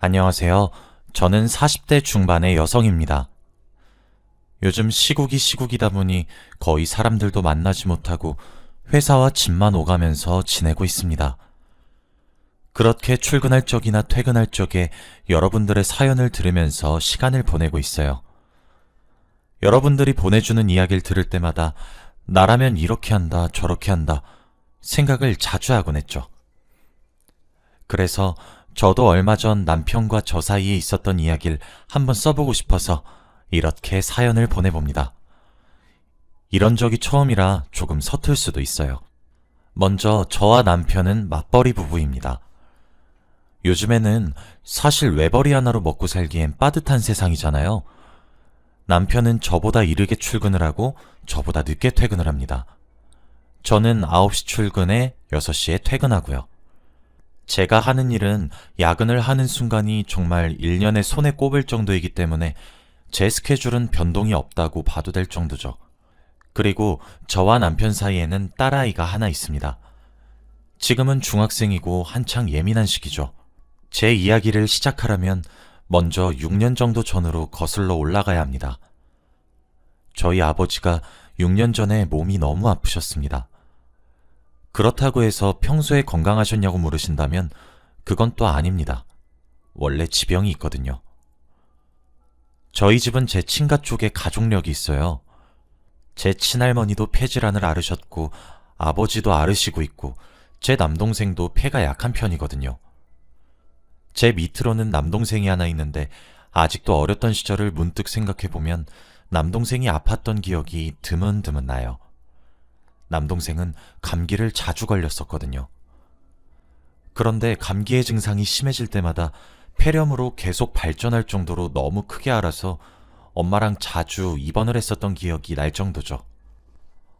안녕하세요. 저는 40대 중반의 여성입니다. 요즘 시국이 시국이다 보니 거의 사람들도 만나지 못하고 회사와 집만 오가면서 지내고 있습니다. 그렇게 출근할 적이나 퇴근할 적에 여러분들의 사연을 들으면서 시간을 보내고 있어요. 여러분들이 보내주는 이야기를 들을 때마다 나라면 이렇게 한다, 저렇게 한다 생각을 자주 하곤 했죠. 그래서 저도 얼마 전 남편과 저 사이에 있었던 이야기를 한번 써보고 싶어서 이렇게 사연을 보내봅니다. 이런 적이 처음이라 조금 서툴 수도 있어요. 먼저 저와 남편은 맞벌이 부부입니다. 요즘에는 사실 외벌이 하나로 먹고 살기엔 빠듯한 세상이잖아요. 남편은 저보다 이르게 출근을 하고 저보다 늦게 퇴근을 합니다. 저는 9시 출근에 6시에 퇴근하고요. 제가 하는 일은 야근을 하는 순간이 정말 1년에 손에 꼽을 정도이기 때문에 제 스케줄은 변동이 없다고 봐도 될 정도죠. 그리고 저와 남편 사이에는 딸아이가 하나 있습니다. 지금은 중학생이고 한창 예민한 시기죠. 제 이야기를 시작하려면 먼저 6년 정도 전으로 거슬러 올라가야 합니다. 저희 아버지가 6년 전에 몸이 너무 아프셨습니다. 그렇다고 해서 평소에 건강하셨냐고 물으신다면 그건 또 아닙니다. 원래 지병이 있거든요. 저희 집은 제 친가 쪽에 가족력이 있어요. 제 친할머니도 폐질환을 앓으셨고 아버지도 앓으시고 있고 제 남동생도 폐가 약한 편이거든요. 제 밑으로는 남동생이 하나 있는데 아직도 어렸던 시절을 문득 생각해보면 남동생이 아팠던 기억이 드문드문 나요. 남동생은 감기를 자주 걸렸었거든요. 그런데 감기의 증상이 심해질 때마다 폐렴으로 계속 발전할 정도로 너무 크게 알아서 엄마랑 자주 입원을 했었던 기억이 날 정도죠.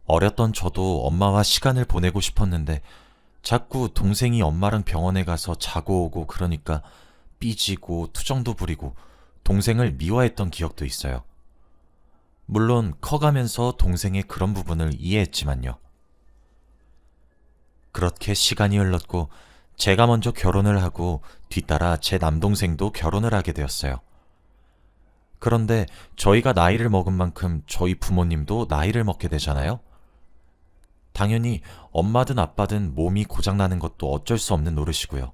어렸던 저도 엄마와 시간을 보내고 싶었는데 자꾸 동생이 엄마랑 병원에 가서 자고 오고 그러니까 삐지고 투정도 부리고 동생을 미워했던 기억도 있어요. 물론 커가면서 동생의 그런 부분을 이해했지만요. 그렇게 시간이 흘렀고 제가 먼저 결혼을 하고 뒤따라 제 남동생도 결혼을 하게 되었어요. 그런데 저희가 나이를 먹은 만큼 저희 부모님도 나이를 먹게 되잖아요. 당연히 엄마든 아빠든 몸이 고장나는 것도 어쩔 수 없는 노릇이고요.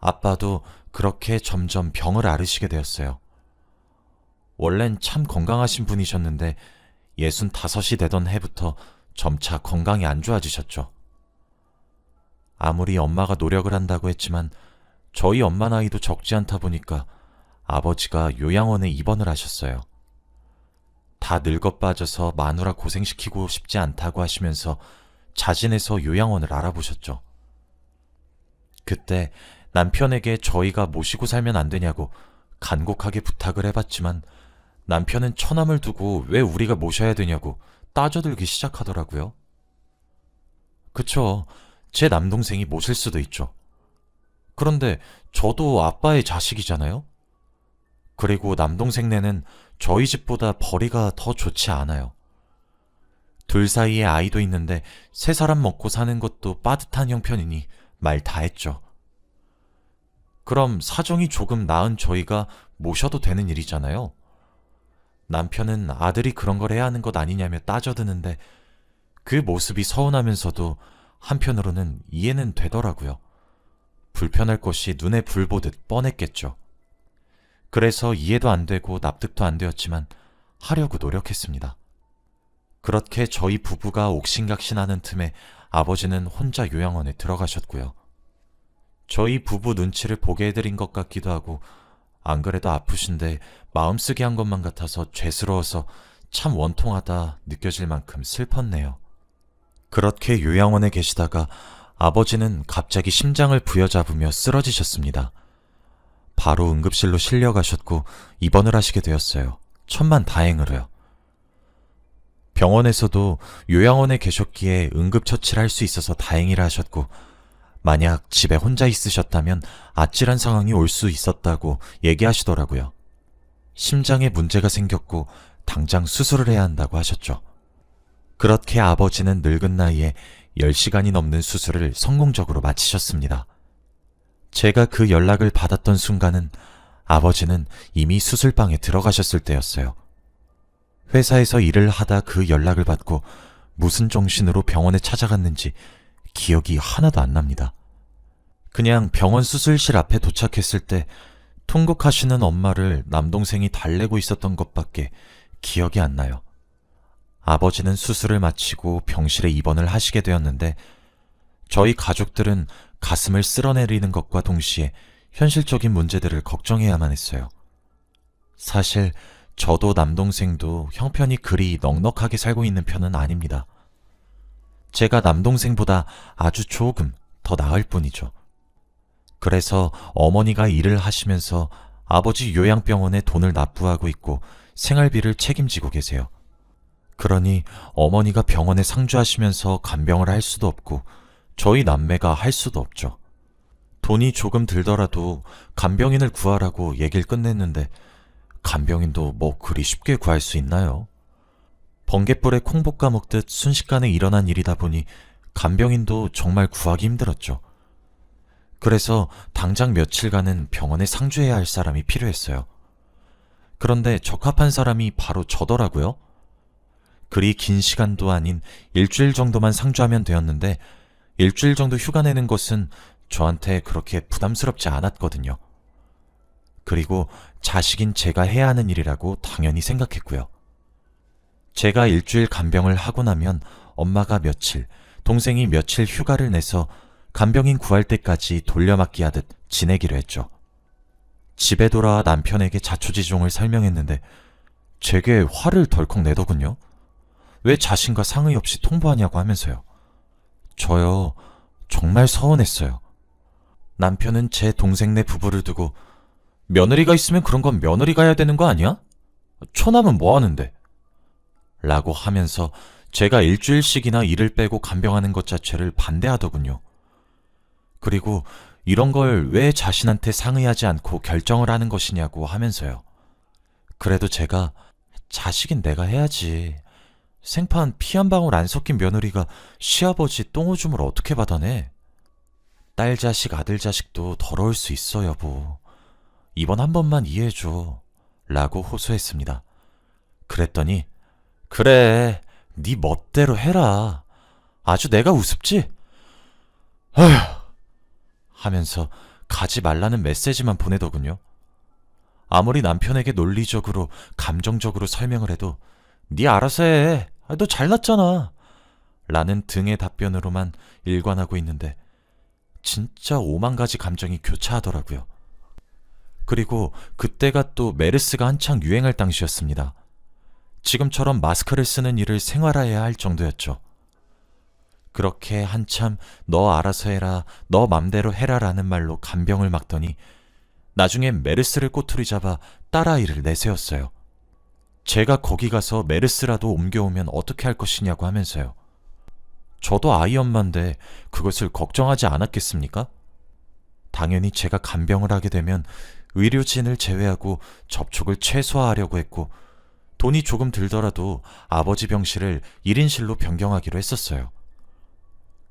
아빠도 그렇게 점점 병을 앓으시게 되었어요. 원래는 참 건강하신 분이셨는데 예순 다섯이 되던 해부터 점차 건강이 안 좋아지셨죠. 아무리 엄마가 노력을 한다고 했지만 저희 엄마 나이도 적지 않다 보니까 아버지가 요양원에 입원을 하셨어요. 다 늙어 빠져서 마누라 고생시키고 싶지 않다고 하시면서 자진해서 요양원을 알아보셨죠. 그때 남편에게 저희가 모시고 살면 안 되냐고 간곡하게 부탁을 해봤지만 남편은 처남을 두고 왜 우리가 모셔야 되냐고 따져들기 시작하더라고요. 그쵸. 제 남동생이 모실 수도 있죠. 그런데 저도 아빠의 자식이잖아요? 그리고 남동생네는 저희 집보다 벌이가 더 좋지 않아요. 둘 사이에 아이도 있는데 세 사람 먹고 사는 것도 빠듯한 형편이니 말 다 했죠. 그럼 사정이 조금 나은 저희가 모셔도 되는 일이잖아요. 남편은 아들이 그런 걸 해야 하는 것 아니냐며 따져드는데 그 모습이 서운하면서도 한편으로는 이해는 되더라고요. 불편할 것이 눈에 불 보듯 뻔했겠죠. 그래서 이해도 안 되고 납득도 안 되었지만 하려고 노력했습니다. 그렇게 저희 부부가 옥신각신하는 틈에 아버지는 혼자 요양원에 들어가셨고요. 저희 부부 눈치를 보게 해드린 것 같기도 하고 안 그래도 아프신데 마음 쓰게 한 것만 같아서 죄스러워서 참 원통하다 느껴질 만큼 슬펐네요. 그렇게 요양원에 계시다가 아버지는 갑자기 심장을 부여잡으며 쓰러지셨습니다. 바로 응급실로 실려가셨고 입원을 하시게 되었어요. 천만 다행으로요. 병원에서도 요양원에 계셨기에 응급처치를 할 수 있어서 다행이라 하셨고 만약 집에 혼자 있으셨다면 아찔한 상황이 올 수 있었다고 얘기하시더라고요. 심장에 문제가 생겼고 당장 수술을 해야 한다고 하셨죠. 그렇게 아버지는 늙은 나이에 10시간이 넘는 수술을 성공적으로 마치셨습니다. 제가 그 연락을 받았던 순간은 아버지는 이미 수술방에 들어가셨을 때였어요. 회사에서 일을 하다 그 연락을 받고 무슨 정신으로 병원에 찾아갔는지 기억이 하나도 안 납니다. 그냥 병원 수술실 앞에 도착했을 때 통곡하시는 엄마를 남동생이 달래고 있었던 것밖에 기억이 안 나요. 아버지는 수술을 마치고 병실에 입원을 하시게 되었는데 저희 가족들은 가슴을 쓸어내리는 것과 동시에 현실적인 문제들을 걱정해야만 했어요. 사실 저도 남동생도 형편이 그리 넉넉하게 살고 있는 편은 아닙니다. 제가 남동생보다 아주 조금 더 나을 뿐이죠. 그래서 어머니가 일을 하시면서 아버지 요양병원에 돈을 납부하고 있고 생활비를 책임지고 계세요. 그러니 어머니가 병원에 상주하시면서 간병을 할 수도 없고 저희 남매가 할 수도 없죠. 돈이 조금 들더라도 간병인을 구하라고 얘기를 끝냈는데 간병인도 뭐 그리 쉽게 구할 수 있나요? 번갯불에 콩 볶아 먹듯 순식간에 일어난 일이다 보니 간병인도 정말 구하기 힘들었죠. 그래서 당장 며칠간은 병원에 상주해야 할 사람이 필요했어요. 그런데 적합한 사람이 바로 저더라고요. 그리 긴 시간도 아닌 일주일 정도만 상주하면 되었는데 일주일 정도 휴가 내는 것은 저한테 그렇게 부담스럽지 않았거든요. 그리고 자식인 제가 해야 하는 일이라고 당연히 생각했고요. 제가 일주일 간병을 하고 나면 엄마가 며칠, 동생이 며칠 휴가를 내서 간병인 구할 때까지 돌려막기 하듯 지내기로 했죠. 집에 돌아와 남편에게 자초지종을 설명했는데 제게 화를 덜컥 내더군요. 왜 자신과 상의 없이 통보하냐고 하면서요. 저요, 정말 서운했어요. 남편은 제 동생네 부부를 두고 며느리가 있으면 그런 건 며느리가 해야 되는 거 아니야? 처남은 뭐 하는데? 라고 하면서 제가 일주일씩이나 일을 빼고 간병하는 것 자체를 반대하더군요. 그리고 이런 걸 왜 자신한테 상의하지 않고 결정을 하는 것이냐고 하면서요. 그래도 제가 자식인 내가 해야지. 생판 피 한 방울 안 섞인 며느리가 시아버지 똥오줌을 어떻게 받아내? 딸 자식, 아들 자식도 더러울 수 있어, 여보. 이번 한 번만 이해해줘. 라고 호소했습니다. 그랬더니, 그래, 네 멋대로 해라. 아주 내가 우습지? 아휴, 하면서 가지 말라는 메시지만 보내더군요. 아무리 남편에게 논리적으로, 감정적으로 설명을 해도, 네 알아서 해. 아, 너 잘났잖아. 라는 등의 답변으로만 일관하고 있는데, 진짜 오만 가지 감정이 교차하더라고요. 그리고 그때가 또 메르스가 한창 유행할 당시였습니다. 지금처럼 마스크를 쓰는 일을 생활화해야 할 정도였죠. 그렇게 한참 너 알아서 해라, 너 맘대로 해라라는 말로 간병을 막더니 나중엔 메르스를 꼬투리 잡아 딸아이를 내세웠어요. 제가 거기 가서 메르스라도 옮겨오면 어떻게 할 것이냐고 하면서요. 저도 아이 엄마인데 그것을 걱정하지 않았겠습니까? 당연히 제가 간병을 하게 되면 의료진을 제외하고 접촉을 최소화하려고 했고 돈이 조금 들더라도 아버지 병실을 1인실로 변경하기로 했었어요.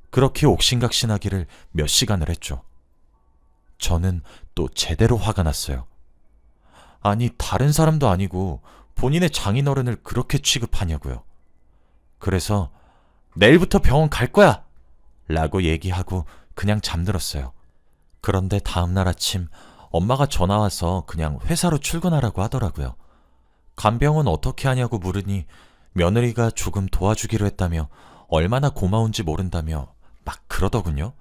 그렇게 옥신각신하기를 몇 시간을 했죠. 저는 또 제대로 화가 났어요. 아니, 다른 사람도 아니고 본인의 장인어른을 그렇게 취급하냐고요. 그래서 내일부터 병원 갈 거야! 라고 얘기하고 그냥 잠들었어요. 그런데 다음날 아침 엄마가 전화 와서 그냥 회사로 출근하라고 하더라고요. 간병은 어떻게 하냐고 물으니 며느리가 조금 도와주기로 했다며 얼마나 고마운지 모른다며 막 그러더군요.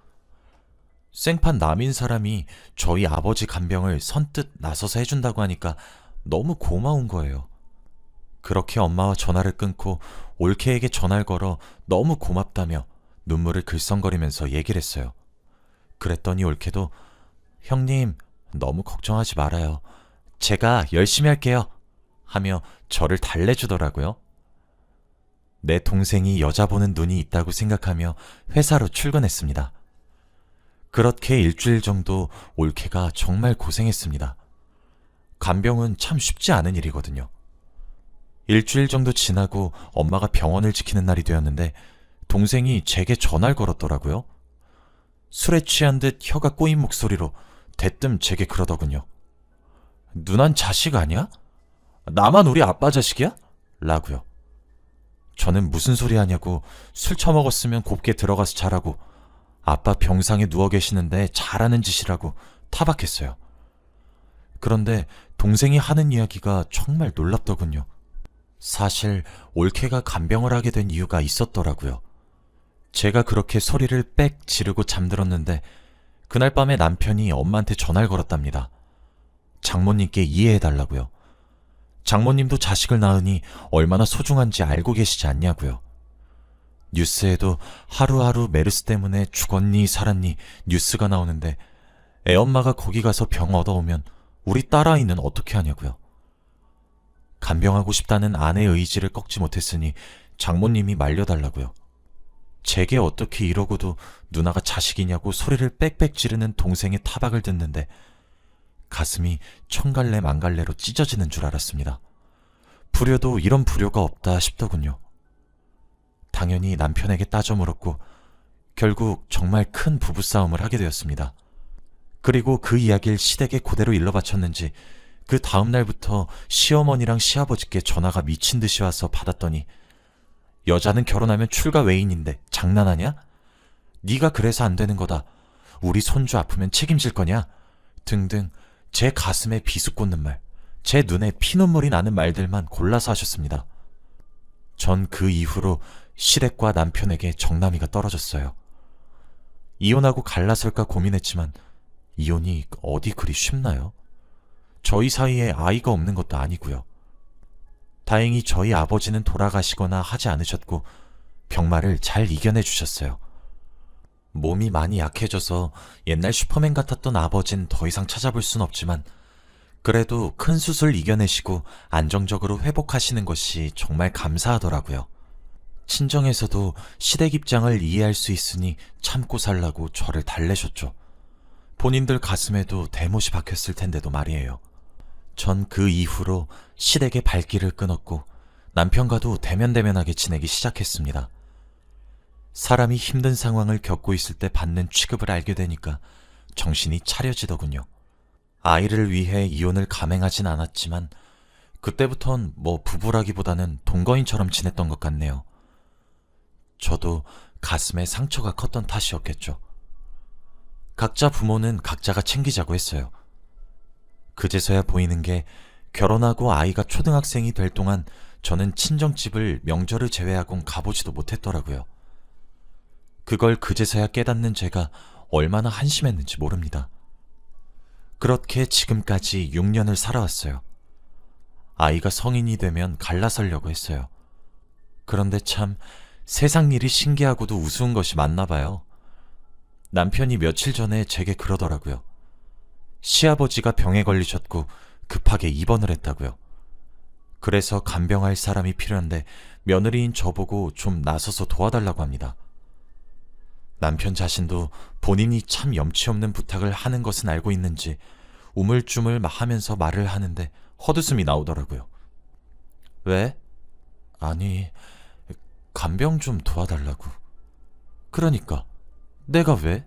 생판 남인 사람이 저희 아버지 간병을 선뜻 나서서 해준다고 하니까 너무 고마운 거예요. 그렇게 엄마와 전화를 끊고 올케에게 전화를 걸어 너무 고맙다며 눈물을 글썽거리면서 얘기를 했어요. 그랬더니 올케도 형님 너무 걱정하지 말아요. 제가 열심히 할게요. 하며 저를 달래주더라고요. 내 동생이 여자 보는 눈이 있다고 생각하며 회사로 출근했습니다. 그렇게 일주일 정도 올케가 정말 고생했습니다. 간병은 참 쉽지 않은 일이거든요. 일주일 정도 지나고 엄마가 병원을 지키는 날이 되었는데 동생이 제게 전화를 걸었더라고요. 술에 취한 듯 혀가 꼬인 목소리로 대뜸 제게 그러더군요. 누난 자식 아니야? 나만 우리 아빠 자식이야? 라고요. 저는 무슨 소리 하냐고 술 처먹었으면 곱게 들어가서 자라고 아빠 병상에 누워 계시는데 잘하는 짓이라고 타박했어요. 그런데 동생이 하는 이야기가 정말 놀랍더군요. 사실 올케가 간병을 하게 된 이유가 있었더라고요. 제가 그렇게 소리를 빽 지르고 잠들었는데 그날 밤에 남편이 엄마한테 전화를 걸었답니다. 장모님께 이해해달라고요. 장모님도 자식을 낳으니 얼마나 소중한지 알고 계시지 않냐고요. 뉴스에도 하루하루 메르스 때문에 죽었니 살았니 뉴스가 나오는데 애엄마가 거기 가서 병 얻어오면 우리 딸아이는 어떻게 하냐고요. 간병하고 싶다는 아내의 의지를 꺾지 못했으니 장모님이 말려달라고요. 제게 어떻게 이러고도 누나가 자식이냐고 소리를 빽빽 지르는 동생의 타박을 듣는데 가슴이 천갈래 만갈래로 찢어지는 줄 알았습니다. 불효도 이런 불효가 없다 싶더군요. 당연히 남편에게 따져 물었고 결국 정말 큰 부부싸움을 하게 되었습니다. 그리고 그 이야기를 시댁에 그대로 일러 바쳤는지 그 다음 날부터 시어머니랑 시아버지께 전화가 미친 듯이 와서 받았더니 여자는 결혼하면 출가 외인인데 장난하냐? 네가 그래서 안 되는 거다. 우리 손주 아프면 책임질 거냐? 등등 제 가슴에 비수 꽂는 말, 제 눈에 피눈물이 나는 말들만 골라서 하셨습니다. 전 그 이후로 시댁과 남편에게 정남이가 떨어졌어요. 이혼하고 갈라설까 고민했지만 이혼이 어디 그리 쉽나요? 저희 사이에 아이가 없는 것도 아니고요. 다행히 저희 아버지는 돌아가시거나 하지 않으셨고 병마를 잘 이겨내 주셨어요. 몸이 많이 약해져서 옛날 슈퍼맨 같았던 아버진 더 이상 찾아볼 순 없지만 그래도 큰 수술 이겨내시고 안정적으로 회복하시는 것이 정말 감사하더라고요. 친정에서도 시댁 입장을 이해할 수 있으니 참고 살라고 저를 달래셨죠. 본인들 가슴에도 대못이 박혔을 텐데도 말이에요. 전 그 이후로 시댁의 발길을 끊었고 남편과도 대면대면하게 지내기 시작했습니다. 사람이 힘든 상황을 겪고 있을 때 받는 취급을 알게 되니까 정신이 차려지더군요. 아이를 위해 이혼을 감행하진 않았지만 그때부턴 뭐 부부라기보다는 동거인처럼 지냈던 것 같네요. 저도 가슴에 상처가 컸던 탓이었겠죠. 각자 부모는 각자가 챙기자고 했어요. 그제서야 보이는 게 결혼하고 아이가 초등학생이 될 동안 저는 친정집을 명절을 제외하곤 가보지도 못했더라고요. 그걸 그제서야 깨닫는 제가 얼마나 한심했는지 모릅니다. 그렇게 지금까지 6년을 살아왔어요. 아이가 성인이 되면 갈라서려고 했어요. 그런데 참 세상 일이 신기하고도 우스운 것이 많나 봐요. 남편이 며칠 전에 제게 그러더라고요. 시아버지가 병에 걸리셨고 급하게 입원을 했다고요. 그래서 간병할 사람이 필요한데 며느리인 저보고 좀 나서서 도와달라고 합니다. 남편 자신도 본인이 참 염치 없는 부탁을 하는 것은 알고 있는지 우물쭈물 하면서 말을 하는데 헛웃음이 나오더라고요. 왜? 아니, 간병 좀 도와달라고. 그러니까, 내가 왜?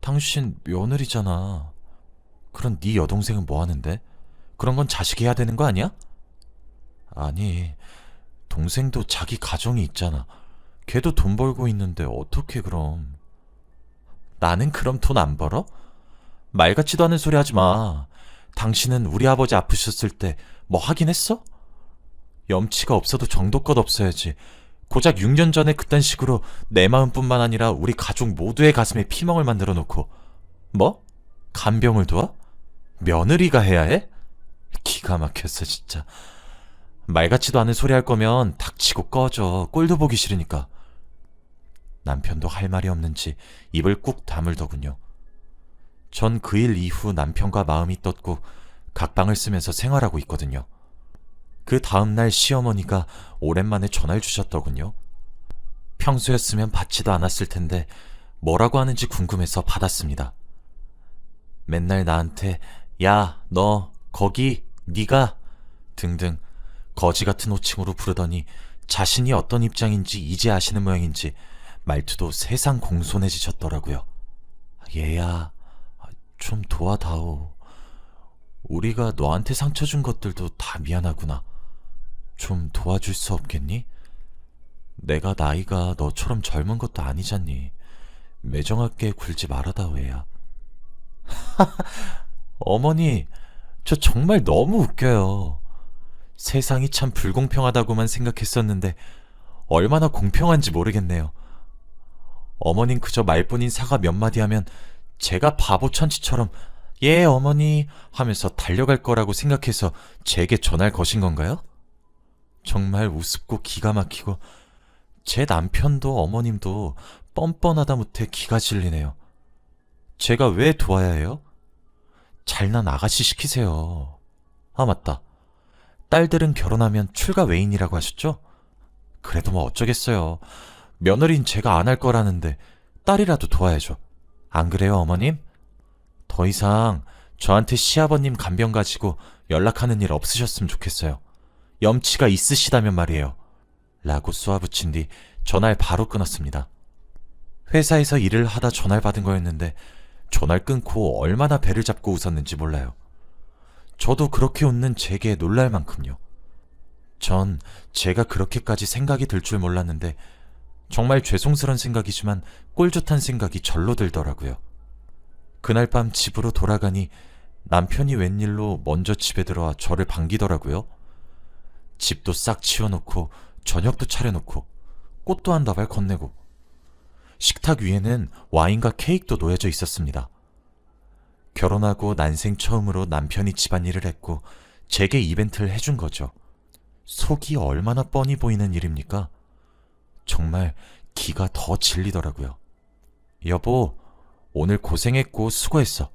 당신 며느리잖아. 그런 네 여동생은 뭐 하는데? 그런 건 자식이 해야 되는 거 아니야? 아니, 동생도 자기 가정이 있잖아. 걔도 돈 벌고 있는데 어떻게 그럼? 나는 그럼 돈 안 벌어? 말 같지도 않은 소리 하지 마. 당신은 우리 아버지 아프셨을 때 뭐 하긴 했어? 염치가 없어도 정도껏 없어야지. 고작 6년 전에 그딴 식으로 내 마음뿐만 아니라 우리 가족 모두의 가슴에 피멍을 만들어 놓고 뭐? 간병을 도와? 며느리가 해야 해? 기가 막혔어 진짜. 말 같지도 않은 소리 할 거면 닥치고 꺼져. 꼴도 보기 싫으니까. 남편도 할 말이 없는지 입을 꾹 다물더군요. 전 그 일 이후 남편과 마음이 떴고 각방을 쓰면서 생활하고 있거든요. 그 다음날 시어머니가 오랜만에 전화를 주셨더군요. 평소였으면 받지도 않았을 텐데 뭐라고 하는지 궁금해서 받았습니다. 맨날 나한테 야, 너 거기 네가 등등 거지 같은 호칭으로 부르더니 자신이 어떤 입장인지 이제 아시는 모양인지 말투도 세상 공손해지셨더라고요. 얘야, 좀 도와다오. 우리가 너한테 상처 준 것들도 다 미안하구나. 좀 도와줄 수 없겠니? 내가 나이가 너처럼 젊은 것도 아니잖니. 매정하게 굴지 말아다오, 애야. 어머니, 저 정말 너무 웃겨요. 세상이 참 불공평하다고만 생각했었는데, 얼마나 공평한지 모르겠네요. 어머닌 그저 말뿐인 사과 몇 마디 하면 제가 바보 천치처럼 예 어머니 하면서 달려갈 거라고 생각해서 제게 전화를 거신 건가요? 정말 우습고 기가 막히고 제 남편도 어머님도 뻔뻔하다 못해 기가 질리네요. 제가 왜 도와야 해요? 잘난 아가씨 시키세요. 아 맞다. 딸들은 결혼하면 출가 외인이라고 하셨죠? 그래도 뭐 어쩌겠어요. 며느린 제가 안 할 거라는데 딸이라도 도와야죠. 안 그래요, 어머님? 더 이상 저한테 시아버님 간병 가지고 연락하는 일 없으셨으면 좋겠어요. 염치가 있으시다면 말이에요. 라고 쏘아붙인 뒤 전화를 바로 끊었습니다. 회사에서 일을 하다 전화를 받은 거였는데 전화를 끊고 얼마나 배를 잡고 웃었는지 몰라요. 저도 그렇게 웃는 제게 놀랄 만큼요. 전 제가 그렇게까지 생각이 들 줄 몰랐는데 정말 죄송스런 생각이지만 꼴좋단 생각이 절로 들더라고요. 그날 밤 집으로 돌아가니 남편이 웬일로 먼저 집에 들어와 저를 반기더라고요. 집도 싹 치워놓고 저녁도 차려놓고 꽃도 한 다발 건네고 식탁 위에는 와인과 케이크도 놓여져 있었습니다. 결혼하고 난생 처음으로 남편이 집안일을 했고 제게 이벤트를 해준 거죠. 속이 얼마나 뻔히 보이는 일입니까? 정말 기가 더 질리더라고요. 여보, 오늘 고생했고 수고했어.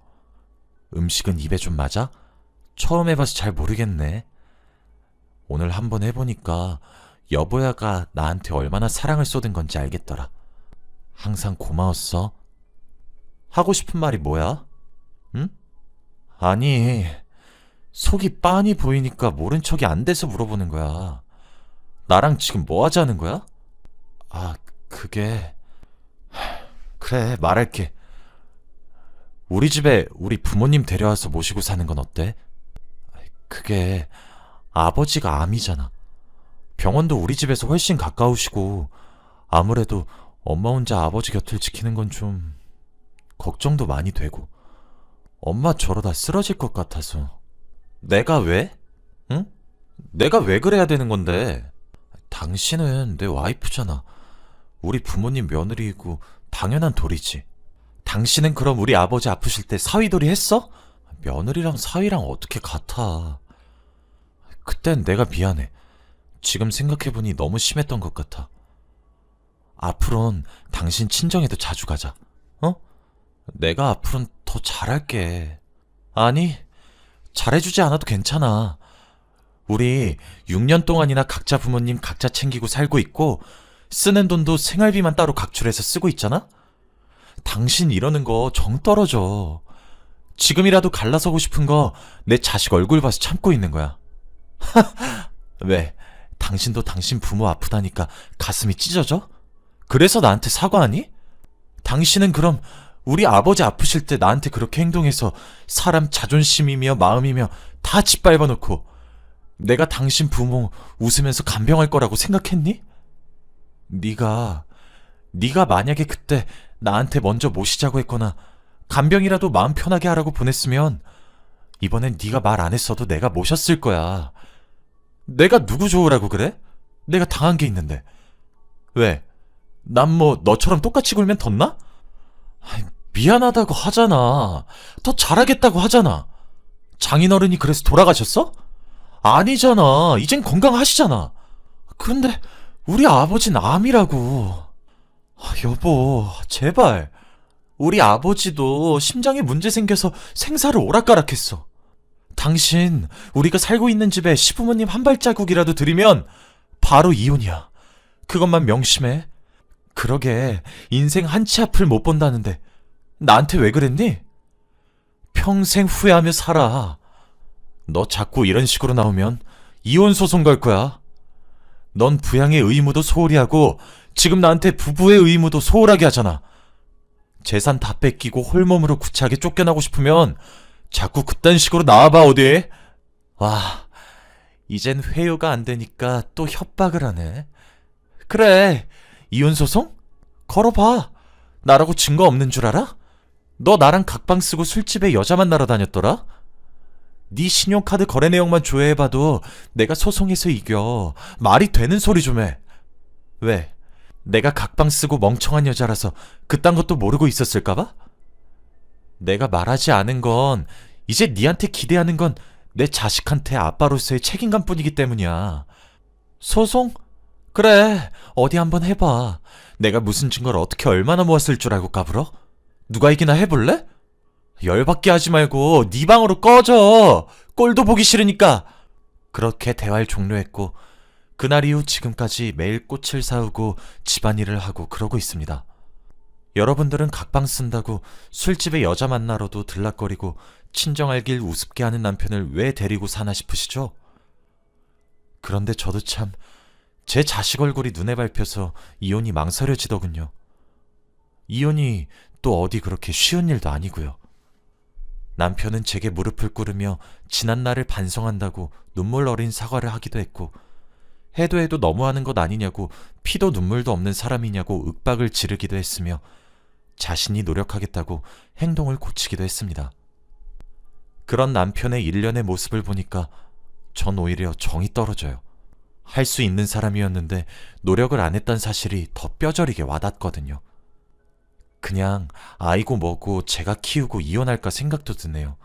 음식은 입에 좀 맞아? 처음 해봐서 잘 모르겠네. 오늘 한번 해보니까 여보야가 나한테 얼마나 사랑을 쏟은 건지 알겠더라. 항상 고마웠어. 하고 싶은 말이 뭐야? 응? 아니, 속이 빤히 보이니까 모른 척이 안 돼서 물어보는 거야. 나랑 지금 뭐 하자는 거야? 아, 그게... 그래, 말할게. 우리 집에 우리 부모님 데려와서 모시고 사는 건 어때? 그게 아버지가 암이잖아. 병원도 우리 집에서 훨씬 가까우시고 아무래도 엄마 혼자 아버지 곁을 지키는 건 좀 걱정도 많이 되고 엄마 저러다 쓰러질 것 같아서 내가 왜? 응? 내가 왜 그래야 되는 건데? 당신은 내 와이프잖아. 우리 부모님 며느리이고 당연한 도리지. 당신은 그럼 우리 아버지 아프실 때 사위돌이 했어? 며느리랑 사위랑 어떻게 같아? 그땐 내가 미안해. 지금 생각해보니 너무 심했던 것 같아. 앞으론 당신 친정에도 자주 가자. 어? 내가 앞으론 더 잘할게. 아니, 잘해주지 않아도 괜찮아. 우리 6년 동안이나 각자 부모님 각자 챙기고 살고 있고, 쓰는 돈도 생활비만 따로 각출해서 쓰고 있잖아? 당신 이러는 거 정 떨어져. 지금이라도 갈라서고 싶은 거 내 자식 얼굴 봐서 참고 있는 거야. 왜? 당신도 당신 부모 아프다니까 가슴이 찢어져? 그래서 나한테 사과하니? 당신은 그럼 우리 아버지 아프실 때 나한테 그렇게 행동해서 사람 자존심이며 마음이며 다 짓밟아 놓고 내가 당신 부모 웃으면서 간병할 거라고 생각했니? 네가 네가 만약에 그때 나한테 먼저 모시자고 했거나 간병이라도 마음 편하게 하라고 보냈으면 이번엔 네가 말 안 했어도 내가 모셨을 거야. 내가 누구 좋으라고 그래? 내가 당한 게 있는데. 왜? 난 뭐 너처럼 똑같이 굴면 덧나? 미안하다고 하잖아. 더 잘하겠다고 하잖아. 장인어른이 그래서 돌아가셨어? 아니잖아. 이젠 건강하시잖아. 그런데 우리 아버지는 암이라고. 아, 여보, 제발. 우리 아버지도 심장에 문제 생겨서 생사를 오락가락했어. 당신, 우리가 살고 있는 집에 시부모님 한 발자국이라도 들이면 바로 이혼이야. 그것만 명심해. 그러게, 인생 한치 앞을 못 본다는데, 나한테 왜 그랬니? 평생 후회하며 살아. 너 자꾸 이런 식으로 나오면 이혼 소송 걸 거야. 넌 부양의 의무도 소홀히 하고 지금 나한테 부부의 의무도 소홀하게 하잖아. 재산 다 뺏기고 홀몸으로 구차하게 쫓겨나고 싶으면 자꾸 그딴 식으로 나와봐 어디? 와, 이젠 회유가 안 되니까 또 협박을 하네. 그래, 이혼 소송? 걸어봐. 나라고 증거 없는 줄 알아? 너 나랑 각방 쓰고 술집에 여자 만나러 다녔더라? 네 신용카드 거래 내용만 조회해봐도 내가 소송해서 이겨. 말이 되는 소리 좀 해. 왜? 내가 각방 쓰고 멍청한 여자라서 그딴 것도 모르고 있었을까봐? 내가 말하지 않은 건 이제 니한테 기대하는 건 내 자식한테 아빠로서의 책임감 뿐이기 때문이야. 소송? 그래, 어디 한번 해봐. 내가 무슨 증거를 어떻게 얼마나 모았을 줄 알고 까불어? 누가 이기나 해볼래? 열받게 하지 말고 네 방으로 꺼져. 꼴도 보기 싫으니까. 그렇게 대화를 종료했고 그날 이후 지금까지 매일 꽃을 사오고 집안일을 하고 그러고 있습니다. 여러분들은 각방 쓴다고 술집에 여자 만나러도 들락거리고 친정 알길 우습게 하는 남편을 왜 데리고 사나 싶으시죠? 그런데 저도 참 제 자식 얼굴이 눈에 밟혀서 이혼이 망설여지더군요. 이혼이 또 어디 그렇게 쉬운 일도 아니고요. 남편은 제게 무릎을 꿇으며 지난 날을 반성한다고 눈물 어린 사과를 하기도 했고 해도 해도 너무하는 것 아니냐고 피도 눈물도 없는 사람이냐고 윽박을 지르기도 했으며 자신이 노력하겠다고 행동을 고치기도 했습니다. 그런 남편의 일련의 모습을 보니까 전 오히려 정이 떨어져요. 할 수 있는 사람이었는데 노력을 안 했던 사실이 더 뼈저리게 와닿거든요. 그냥 아이고 뭐고 제가 키우고 이혼할까 생각도 드네요.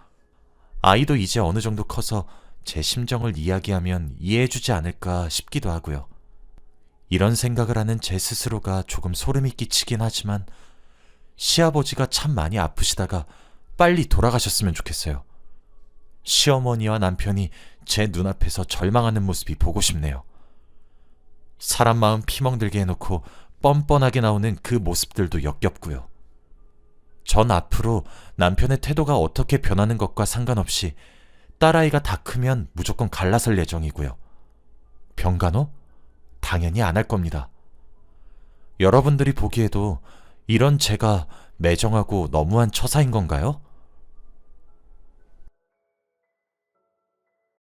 아이도 이제 어느 정도 커서 제 심정을 이야기하면 이해해주지 않을까 싶기도 하고요. 이런 생각을 하는 제 스스로가 조금 소름이 끼치긴 하지만 시아버지가 참 많이 아프시다가 빨리 돌아가셨으면 좋겠어요. 시어머니와 남편이 제 눈앞에서 절망하는 모습이 보고 싶네요. 사람 마음 피멍들게 해놓고 뻔뻔하게 나오는 그 모습들도 역겹고요. 전 앞으로 남편의 태도가 어떻게 변하는 것과 상관없이 딸아이가 다 크면 무조건 갈라설 예정이고요. 병간호? 당연히 안 할 겁니다. 여러분들이 보기에도 이런 제가 매정하고 너무한 처사인 건가요?